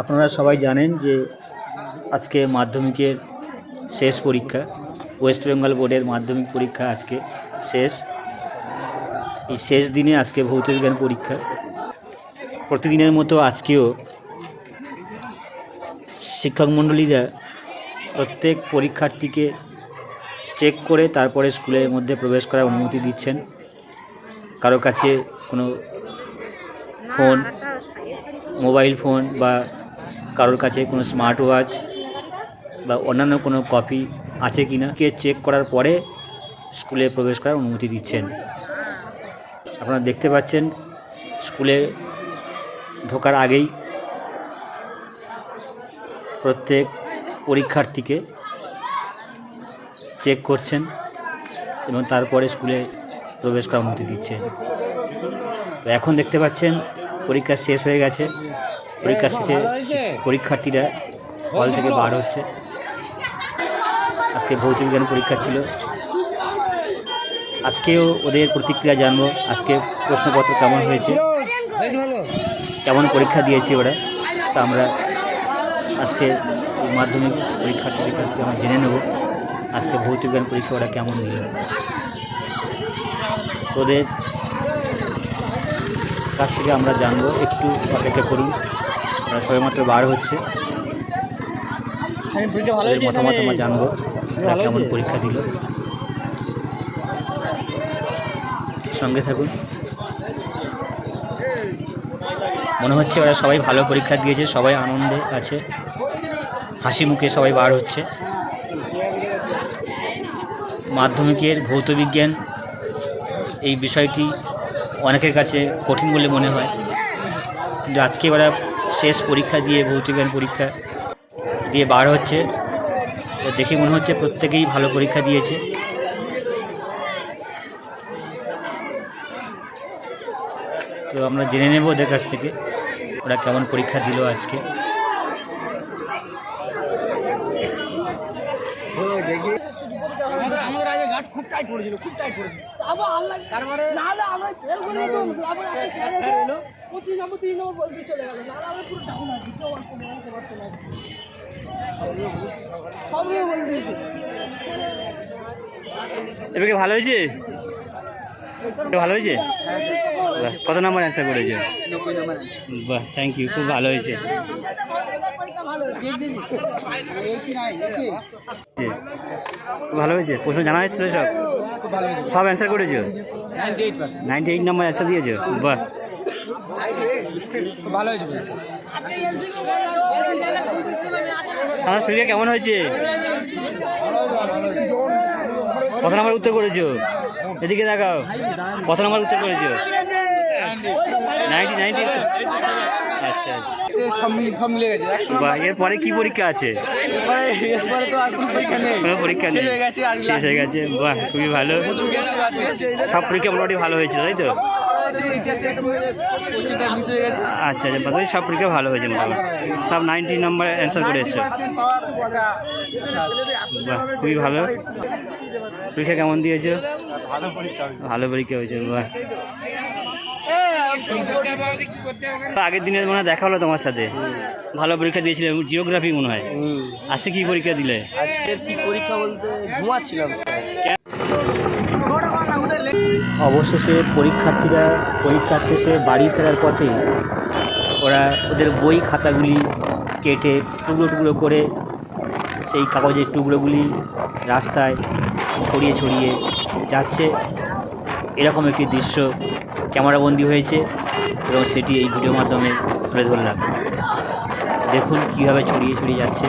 আপনারা সবাই জানেন যে আজকে মাধ্যমিকের শেষ পরীক্ষা ওয়েস্ট বেঙ্গল বোর্ডের মাধ্যমিক পরীক্ষা আজকে শেষ। এই শেষ দিনে আজকে ভৌত বিজ্ঞান পরীক্ষা। প্রতিদিনের মতো আজকেও শিক্ষক মণ্ডলীরা প্রত্যেক পরীক্ষার্থীকে চেক করে তারপরে স্কুলের মধ্যে প্রবেশ করার অনুমতি দিচ্ছেন। কারও কাছে কোনো ফোন, মোবাইল ফোন বা কারোর কাছে কোনো স্মার্ট ওয়াচ বা অন্যান্য কোনো কপি আছে কি না, কে চেক করার পরে স্কুলে প্রবেশ করার অনুমতি দিচ্ছেন। আপনারা দেখতে পাচ্ছেন, স্কুলে ঢোকার আগেই প্রত্যেক পরীক্ষার্থীকে চেক করছেন এবং তারপরে স্কুলে প্রবেশ করার অনুমতি দিচ্ছেন। তো এখন দেখতে পাচ্ছেন পরীক্ষা শেষ হয়ে গেছে। পরীক্ষা শেষে পরীক্ষার্থীরা হল থেকে বার হচ্ছে। আজকে ভৌত বিজ্ঞান পরীক্ষা ছিল। আজকেও ওদের প্রতিক্রিয়া জানব। আজকে প্রশ্নপত্র কেমন হয়েছে? কেমন পরীক্ষা দিয়েছে ওরা? তা আমরা আজকে মাধ্যমিক পরীক্ষার্থীদের কাছ থেকে আমরা জেনে নেব। আজকে ভৌত বিজ্ঞান পরীক্ষা ওরা কেমন দিল ওদের কাছ থেকে আমরা জানব একটু অপেক্ষা করুন। ওরা সবেমাত্র বার হচ্ছে। মতামত আমরা জানব। কেমন পরীক্ষা দিল? সঙ্গে থাকুন। মনে হচ্ছে ওরা সবাই ভালো পরীক্ষা দিয়েছে সবাই আনন্দে আছে। হাসি মুখে সবাই বার হচ্ছে। মাধ্যমিকের ভৌত বিজ্ঞান এই বিষয়টি অনেকের কাছে কঠিন বলে মনে হয়। কিন্তু আজকে ওরা শেষ পরীক্ষা দিয়ে ভৌতবিজ্ঞান পরীক্ষা দিয়ে বার হচ্ছে। তো দেখে মনে হচ্ছে প্রত্যেকেই ভালো পরীক্ষা দিয়েছে। তো আমরা জেনে নেব ওদের কাছ থেকে ওরা কেমন পরীক্ষা দিল আজকে। আমাদের গার্ড খুব টাইট করেছিল খুব টাইট করেছিল তারপরে নাহলে আমরা ফেল করে দিতাম তারপরে এলো। পঁচিশ নম্বর তিন নম্বর বলতে চলে গেল। নাহলে আমরা পুরো ডাউন আছি কেউ আসতে না পারতো এবারে ভালো হয়েছে? ভালো হয়েছে? কত নম্বর অ্যান্সার করেছে? থ্যাংক ইউ খুব ভালো হয়েছে। ভালো হয়েছে? প্রশ্ন জানা হয়েছিল সব? সব অ্যান্সার করেছ? নাইনটি এইট নম্বর অ্যান্সার দিয়েছ? বাহ। ভালো হয়েছে আমার কেমন হয়েছে? কত নম্বর উত্তর করেছ? এদিকে দেখাও। কত নম্বর উত্তর করেছ? Ninety ninety? আচ্ছা আচ্ছা। এরপরে কি পরীক্ষা আছে? পরীক্ষা নেই। শেষ হয়ে গেছে বাহ খুবই ভালো। সব পরীক্ষা মোটামুটি ভালো হয়েছিল তাই তো? হয়ে আচ্ছা আচ্ছা বাদ সব পরীক্ষা ভালো হয়েছে মোটামুটি। সব নাইনটি নাম্বার অ্যান্সার করে এসছো। 90% বাহ খুবই ভালো। পরীক্ষা কেমন দিয়েছ? ভালো পরীক্ষা হয়েছে। বাহ। আগের দিনের মনে হয় দেখা হলো তোমার সাথে। ভালো পরীক্ষা দিয়েছিলে জিওগ্রাফি মনে হয়। আজকে কি পরীক্ষা দিলে? আজকের কি পরীক্ষা বলতে ঘুমাচ্ছিলাম অবশেষে পরীক্ষার্থীরা পরীক্ষা শেষে বাড়ি ফেরার পথে ওরা ওদের বই খাতাগুলি কেটে টুকরো টুকরো করে সেই কাগজের টুকরোগুলি রাস্তায় ছড়িয়ে ছড়িয়ে যাচ্ছে। এরকম একটি দৃশ্য ক্যামেরাবন্দি হয়েছে এবং সেটি এই ভিডিওর মাধ্যমে তুলে ধরলাম। দেখুন কীভাবে ছড়িয়ে ছড়িয়ে যাচ্ছে।